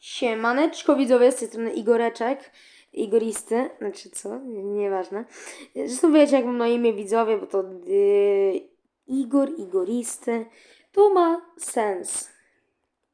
Siemaneczko widzowie, z tej strony Igoreczek, Igoristy, znaczy co, nieważne. Zresztą wiecie jak mam na imię widzowie, bo to yy, Igor, Igoristy, to ma sens,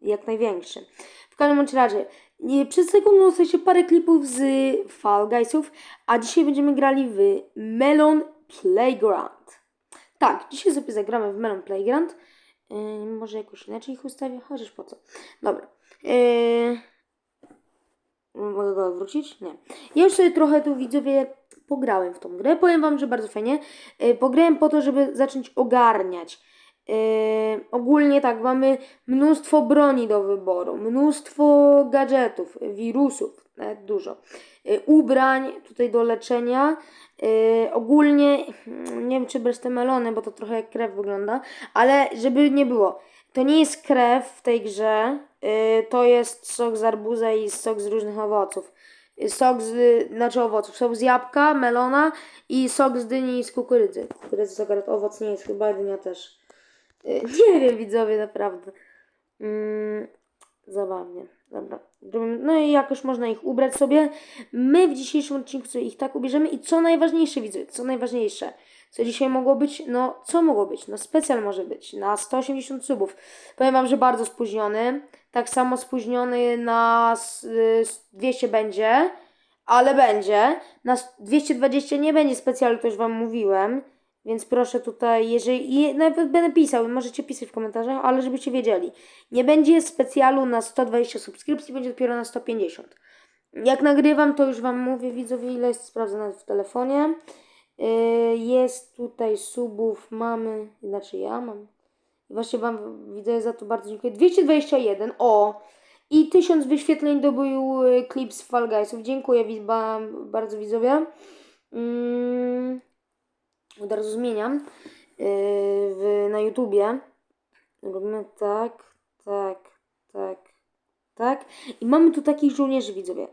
jak największy. W każdym razie, nie, przez sekundę dostaliście parę klipów z Fall Guysów, a dzisiaj będziemy grali w Melon Playground. Tak, dzisiaj sobie zagramy w Melon Playground. Yy, może jakoś inaczej ich ustawię, chociaż po co. Dobra. Yy... Mogę go odwrócić? Nie. Ja już sobie trochę tu widzowie pograłem w tą grę. Powiem wam, że bardzo fajnie. Yy, pograłem po to, żeby zacząć ogarniać. Yy, ogólnie tak, mamy mnóstwo broni do wyboru, mnóstwo gadżetów, wirusów, nawet dużo. Yy, ubrań tutaj do leczenia. Yy, ogólnie, nie wiem czy bez te melony, bo to trochę jak krew wygląda, ale żeby nie było, to nie jest krew w tej grze, yy, to jest sok z arbuza i sok z różnych owoców. Yy, Sok z, znaczy owoców, sok z jabłka, melona i sok z dyni i z kukurydzy. Kukurydzy to akurat owoc nie jest, chyba dynia też. Yy, nie wiem widzowie, naprawdę. Mm, zabawnie. Dobra. No i jakoś można ich ubrać sobie. My w dzisiejszym odcinku sobie ich tak ubierzemy. I co najważniejsze, widzę, co najważniejsze. Co dzisiaj mogło być? No, co mogło być? No, specjal może być na 180 subów. Powiem Wam, że bardzo spóźniony. Tak samo spóźniony na s- y, s- 200 będzie, ale będzie. Na s- 220 nie będzie specjalu, to już Wam mówiłem. Więc proszę tutaj, jeżeli. i Nawet będę pisał, możecie pisać w komentarzach, ale żebyście wiedzieli. Nie będzie specjalu na 120 subskrypcji, będzie dopiero na 150. Jak nagrywam, to już Wam mówię, widzowie, ile jest, sprawdzę nawet w telefonie. Yy, jest tutaj subów, mamy, znaczy ja mam. Właśnie Wam widzę za to bardzo dziękuję. 221, o! I 1000 wyświetleń dobył y, klip z Fall Guysów. Dziękuję ba, bardzo widzowie. Mm, od razu zmieniam yy, w, na YouTubie. Robimy tak, tak, tak, tak. I mamy tu takich żołnierzy, widzowie.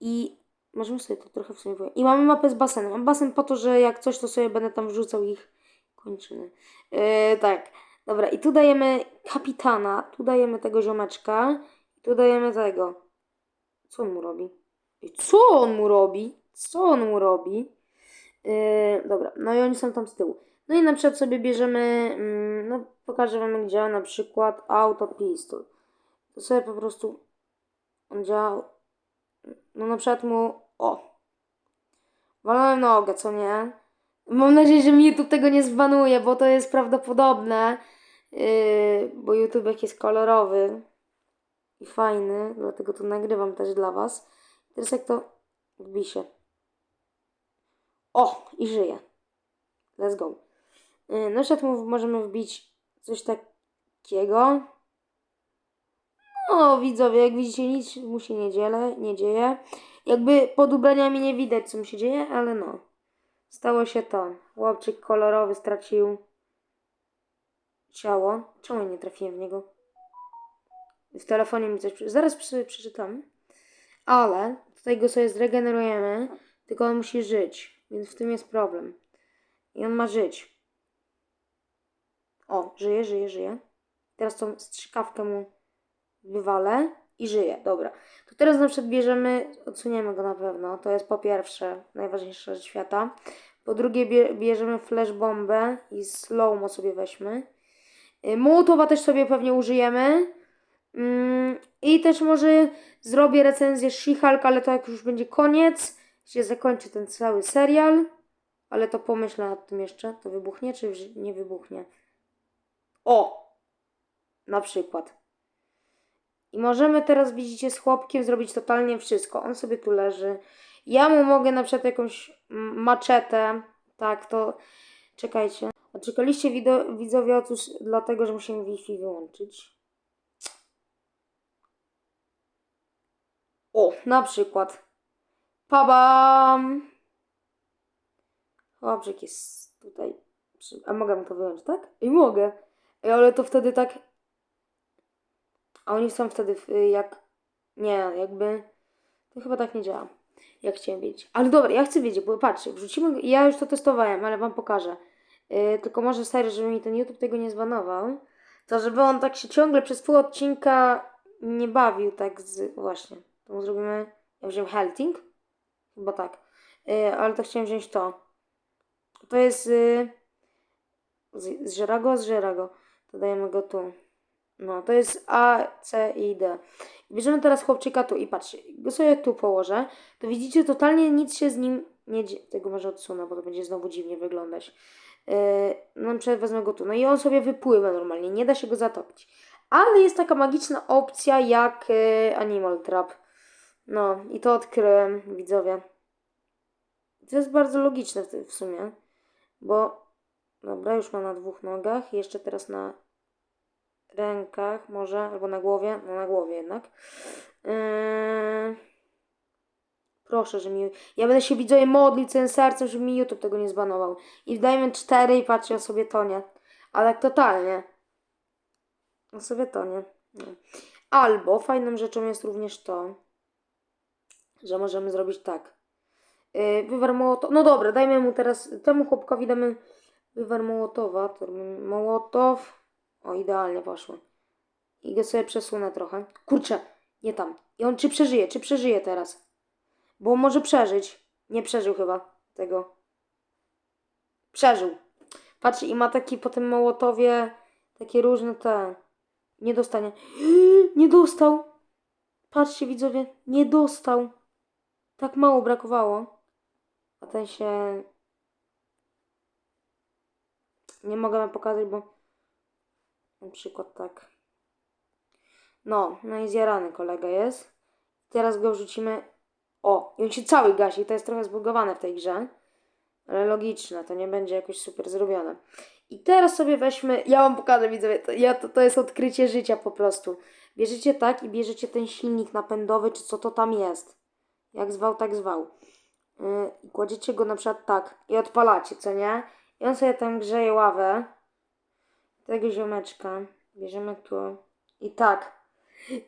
I możemy sobie to trochę w sumie powiedzieć. I mamy mapę z basenem. Mam basen po to, że jak coś, to sobie będę tam wrzucał ich kończyny. Yy, tak. Dobra, i tu dajemy kapitana, tu dajemy tego ziomeczka, tu dajemy tego. Co on mu robi? I co on mu robi? Co on mu robi? Yy, dobra, no i oni są tam z tyłu. No i na przykład sobie bierzemy, mm, no pokażę wam gdzie na przykład auto pistol. To sobie po prostu on działa, no na przykład mu, o, walałem nogę, co nie? Mam nadzieję, że mi YouTube tego nie zbanuje, bo to jest prawdopodobne, yy, bo YouTube jak jest kolorowy i fajny, dlatego to nagrywam też dla was. Teraz jak to wbi się. O, i żyje. Let's go. Yy, Na przykład możemy wbić coś takiego. No, widzowie, jak widzicie, nic mu się nie dzieje, nie dzieje. Jakby pod ubraniami nie widać, co mu się dzieje, ale no. Stało się to. Chłopczyk kolorowy stracił ciało. Czemu nie trafiłem w niego? W telefonie mi coś... Zaraz przeczytam. Ale tutaj go sobie zregenerujemy, tylko on musi żyć, więc w tym jest problem. I on ma żyć. O, żyje, żyje, żyje. Teraz tą strzykawkę mu wywalę i żyje. Dobra. To teraz na przykład bierzemy, odsuniemy go na pewno. To jest po pierwsze najważniejsza rzecz świata. Po drugie bie, bierzemy flash bombę i slow-mo sobie weźmy. Y, Mołotowa też sobie pewnie użyjemy. Mm, I też może zrobię recenzję She-Hulk, ale to jak już będzie koniec, się zakończy ten cały serial. Ale to pomyślę nad tym jeszcze. To wybuchnie, czy nie wybuchnie? O! Na przykład. I możemy teraz, widzicie, z chłopkiem zrobić totalnie wszystko. On sobie tu leży. Ja mu mogę na przykład jakąś maczetę. Tak, to... Czekajcie. Odczekaliście wido- widzowie otóż dlatego, że musimy Wi-Fi wyłączyć. O, na przykład. Pabam! Chłopczyk jest tutaj. A mogę mu to wyjąć, tak? I mogę. Ej, ale to wtedy tak... A oni są wtedy jak... Nie, jakby... To chyba tak nie działa. Jak chciałem wiedzieć. Ale dobra, ja chcę wiedzieć, bo patrzcie, wrzucimy. Ja już to testowałem, ale wam pokażę. Yy, tylko może serio, żeby mi ten YouTube tego nie zbanował. To żeby on tak się ciągle przez pół odcinka nie bawił tak z... Właśnie. To zrobimy... Ja wziąłem Helting? Chyba tak. Y, ale to chciałem wziąć to. To jest... Y, z, zżera go, zżera go. To dajemy go tu. No, to jest A, C i D. Bierzemy teraz chłopczyka tu i patrzcie, go sobie tu położę, to widzicie, totalnie nic się z nim nie dzieje. Tego może odsunę, bo to będzie znowu dziwnie wyglądać. Yy, no, na wezmę go tu. No i on sobie wypływa normalnie, nie da się go zatopić. Ale jest taka magiczna opcja jak yy, Animal Trap. No, i to odkryłem, widzowie. To jest bardzo logiczne w, sumie, bo dobra, już ma na dwóch nogach, jeszcze teraz na rękach może, albo na głowie, no na głowie jednak. Yy... Proszę, że mi... Ja będę się widzowie modlić całym sercem, żeby mi YouTube tego nie zbanował. I dajmy cztery i patrzcie, o sobie tonie. Ale tak totalnie. O sobie tonie. No. Albo fajną rzeczą jest również to, że możemy zrobić tak. Yy, wywar Mołotow. No dobra, dajmy mu teraz, temu chłopkowi damy wywar Mołotowa. To Mołotow. O, idealnie poszło. I go sobie przesunę trochę. Kurczę, nie tam. I on czy przeżyje, czy przeżyje teraz? Bo może przeżyć. Nie przeżył chyba tego. Przeżył. Patrzcie, i ma taki po tym Mołotowie takie różne te... Nie dostanie. Nie dostał. Patrzcie, widzowie, nie dostał. Tak mało brakowało. A ten się... Nie mogę wam pokazać, bo... Na przykład tak. No, no i zjarany kolega jest. Teraz go wrzucimy. O, i on się cały gasi. To jest trochę zbugowane w tej grze. Ale logiczne, to nie będzie jakoś super zrobione. I teraz sobie weźmy. Ja wam pokażę, widzowie. To, ja, to, to jest odkrycie życia po prostu. Bierzecie tak i bierzecie ten silnik napędowy, czy co to tam jest. Jak zwał, tak zwał. I kładziecie go na przykład tak. I odpalacie, co nie? I on sobie tam grzeje ławę tego ziomeczka bierzemy tu i tak.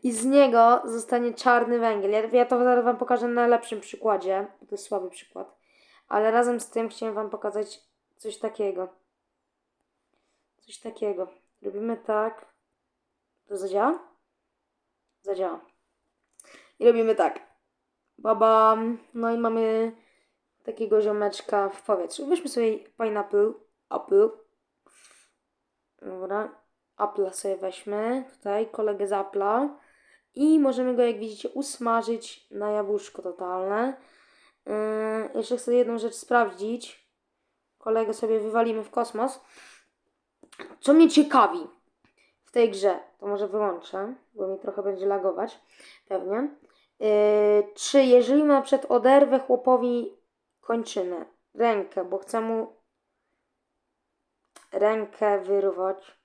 I z niego zostanie czarny węgiel. Ja, ja to zaraz Wam pokażę na lepszym przykładzie, to jest słaby przykład. Ale razem z tym chciałem Wam pokazać coś takiego. Coś takiego. Robimy tak. To zadziała? Zadziała. I robimy tak. Babam. No i mamy takiego ziomeczka w powietrzu. Weźmy sobie pineapple. Apple. Dobra. Apple'a sobie weźmy. Tutaj kolegę z Apple'a. I możemy go, jak widzicie, usmażyć na jabłuszko totalne. Yy, jeszcze chcę jedną rzecz sprawdzić. Kolegę sobie wywalimy w kosmos. Co mnie ciekawi w tej grze, to może wyłączę, bo mi trochę będzie lagować, pewnie. Yy, czy jeżeli na przykład oderwę chłopowi kończynę, rękę, bo chcę mu rękę wyrwać.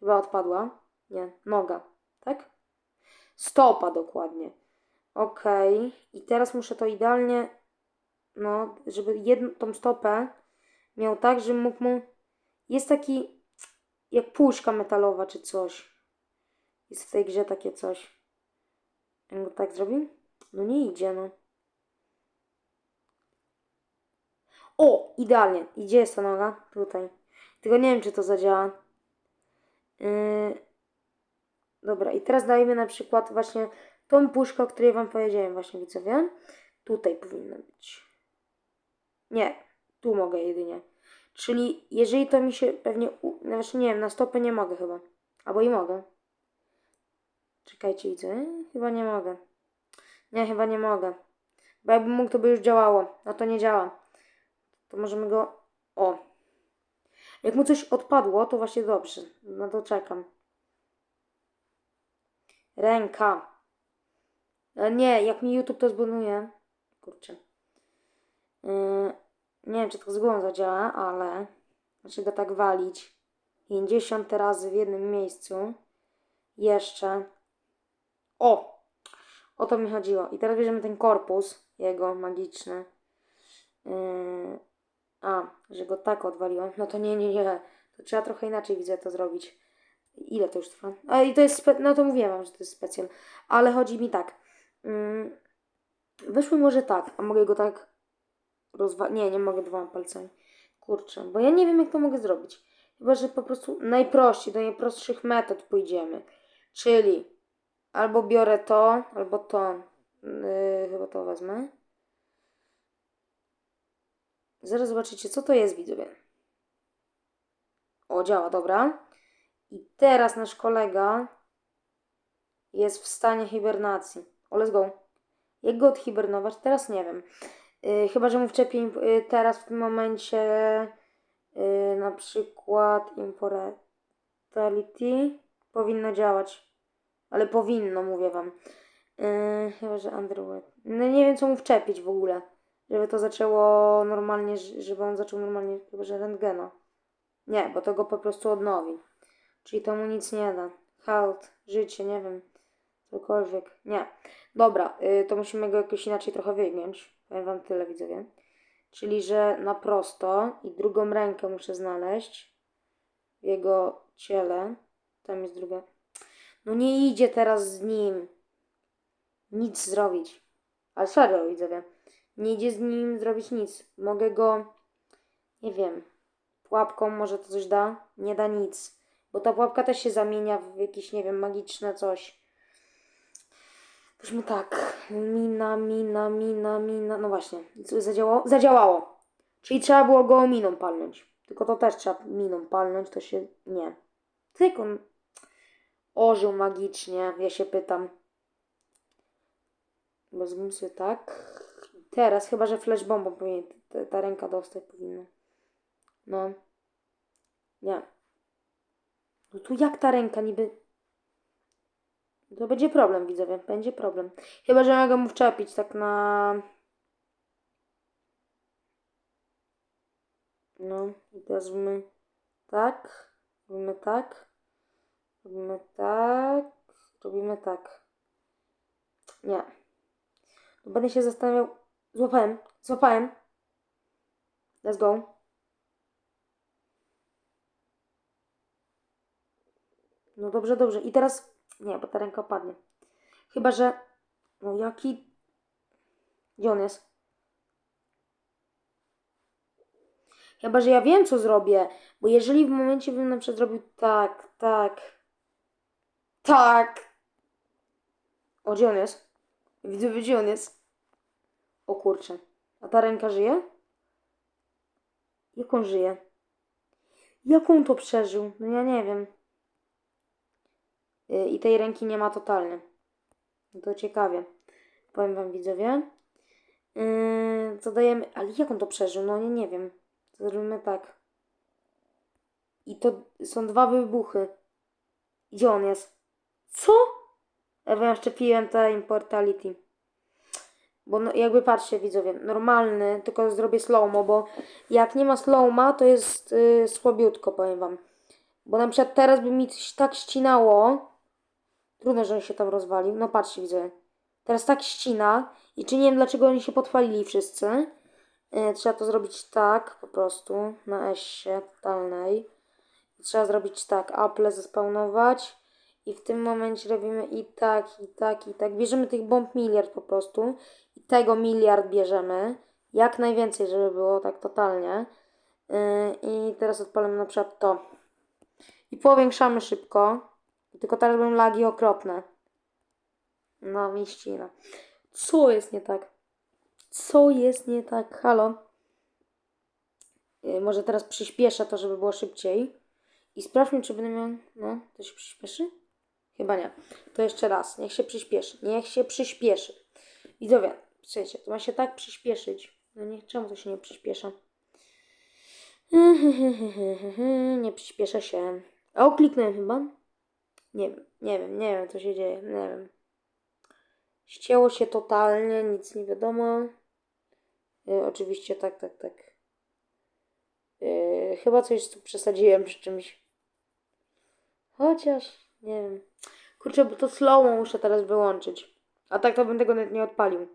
Chyba odpadła. Nie, noga, tak? Stopa dokładnie. Okej. I teraz muszę to idealnie, no, żeby jedną tą stopę miał tak, że mógł mu... Jest taki jak puszka metalowa czy coś. Jest w tej grze takie coś. Jak go tak zrobił? No nie idzie, no. O, idealnie. Idzie jest ta noga? Tutaj. Tylko nie wiem, czy to zadziała. Yy... Dobra, i teraz dajmy na przykład właśnie tą puszkę, o której Wam powiedziałem, właśnie widzowie. Tutaj powinno być. Nie, tu mogę jedynie. Czyli jeżeli to mi się pewnie. U... Znaczy nie wiem, na stopę nie mogę chyba. Albo i mogę. Czekajcie, widzę. Chyba nie mogę. Nie, chyba nie mogę. Bo jakbym mógł, to by już działało. No to nie działa. To możemy go. O, jak mu coś odpadło, to właśnie dobrze. No to czekam. Ręka. E, nie, jak mi YouTube to zbuduje. Kurczę. Yy, nie wiem, czy to z głową zadziała, ale znaczy go tak walić. 50 razy w jednym miejscu. Jeszcze. O! O to mi chodziło. I teraz bierzemy ten korpus jego magiczny. Yy, a, że go tak odwaliłam. No to nie, nie, nie. To trzeba trochę inaczej widzę to zrobić. Ile to już trwa? A i to jest, no to mówiłam wam, że to jest specjal. Ale chodzi mi tak. Mm, wyszło może tak, a mogę go tak rozwalić. Nie, nie mogę dwoma palcami. Kurczę, bo ja nie wiem jak to mogę zrobić. Chyba, że po prostu najprościej, do najprostszych metod pójdziemy. Czyli Albo biorę to, albo to. Yy, chyba to wezmę. Zaraz zobaczycie, co to jest, widzowie. O, działa, dobra. I teraz nasz kolega jest w stanie hibernacji. O, let's go. Jak go odhibernować? Teraz nie wiem. Yy, chyba, że mu wczepię yy, teraz w tym momencie yy, na przykład Immortality powinno działać. Ale powinno, mówię wam. Yy, chyba, że Underworld. No nie wiem, co mu wczepić w ogóle. Żeby to zaczęło normalnie, żeby on zaczął normalnie, chyba, że rentgena. Nie, bo to go po prostu odnowi. Czyli to mu nic nie da. Health, życie, nie wiem. Cokolwiek. Nie. Dobra, y, to musimy go jakoś inaczej trochę wygiąć. Powiem wam tyle, widzowie. Czyli, że na prosto i drugą rękę muszę znaleźć w jego ciele. Tam jest druga. No nie idzie teraz z nim nic zrobić. Ale serio, widzowie. Nie idzie z nim zrobić nic. Mogę go, nie wiem, pułapką może to coś da? Nie da nic. Bo ta pułapka też się zamienia w jakieś, nie wiem, magiczne coś. Weźmy tak. Mina, mina, mina, mina. No właśnie. Zadziałało? Zadziałało. Czyli trzeba było go miną palnąć. Tylko to też trzeba miną palnąć, to się... Nie. Tylko ożył magicznie, ja się pytam. Bo sobie tak. Teraz, chyba że flash bombą powinien ta, ta ręka dostać powinna. No. Nie. No tu jak ta ręka niby... To będzie problem, widzowie. Będzie problem. Chyba, że mogę mu wczepić tak na... No, i teraz robimy tak, robimy tak, robimy tak, robimy tak. Nie. To będę się zastanawiał. Złapałem, złapałem. Let's go. No dobrze, dobrze. I teraz. Nie, bo ta ręka padnie. Chyba, że. No jaki. Gdzie on jest? Chyba, że ja wiem, co zrobię. Bo jeżeli w momencie bym na przykład zrobił tak, tak. Tak. O, gdzie on jest? Widzę, gdzie on jest. O kurczę. A ta ręka żyje? Jak on żyje? Jak on to przeżył? No ja nie wiem. Y, I tej ręki nie ma totalnie. No to ciekawie. Powiem wam widzowie. Yy, co dajemy? Ale jak on to przeżył? No nie, nie wiem. Zrobimy tak. I to są dwa wybuchy. Gdzie on jest? Co? Ja wiem, szczepiłem te Immortality. Bo no, jakby patrzcie widzowie, normalny, tylko zrobię slowmo, bo jak nie ma slowma, to jest yy, słabiutko, powiem wam. Bo na przykład teraz by mi tak ścinało. Trudno, że on się tam rozwalił. No patrzcie widzowie. Teraz tak ścina i czy nie wiem dlaczego oni się podpalili wszyscy. Yy, trzeba to zrobić tak po prostu na S-ie totalnej. Trzeba zrobić tak, Apple zespawnować i w tym momencie robimy i tak, i tak, i tak. Bierzemy tych bomb miliard po prostu i tego miliard bierzemy. Jak najwięcej, żeby było tak totalnie. Yy, I teraz odpalamy na przykład to. I powiększamy szybko. Tylko teraz będą lagi okropne. No, mieścina. Co jest nie tak? Co jest nie tak? Halo? Yy, może teraz przyspieszę to, żeby było szybciej. I sprawdźmy, czy będę miał... No, to się przyspieszy? Chyba nie. To jeszcze raz. Niech się przyspieszy. Niech się przyspieszy. Widzowie, słuchajcie, to ma się tak przyspieszyć. No niech czemu to się nie przyspiesza? Nie przyspiesza się. O, kliknąłem chyba. Nie wiem, nie wiem, nie wiem, co się dzieje. Nie wiem. Ścięło się totalnie, nic nie wiadomo. Y, oczywiście tak, tak, tak. Y, chyba coś tu przesadziłem przy czymś. Chociaż, nie wiem. Kurczę, bo to slow muszę teraz wyłączyć. A tak to bym tego nawet nie odpalił.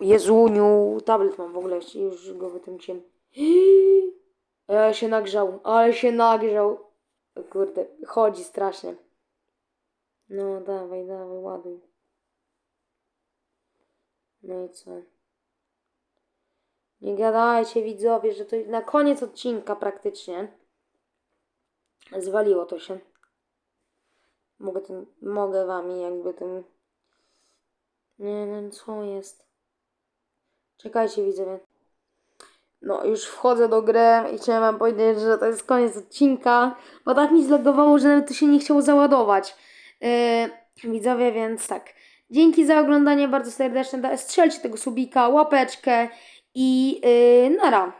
Jezuniu, tablet mam w ogóle, już go wytęciłem. Ale się nagrzał, ale się nagrzał. Kurde, chodzi strasznie. No, dawaj, dawaj, ładuj. No i co? Nie gadajcie widzowie, że to na koniec odcinka praktycznie zwaliło to się. Mogę tym, mogę wami jakby tym... Nie wiem, co jest. Czekajcie, widzowie. No, już wchodzę do gry i chciałem wam powiedzieć, że to jest koniec odcinka, bo tak mi zlegowało, że nawet to się nie chciało załadować. Yy, widzowie, więc tak. Dzięki za oglądanie bardzo serdeczne. Da- Strzelcie tego subika, łapeczkę i yy, nara.